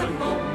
impossible.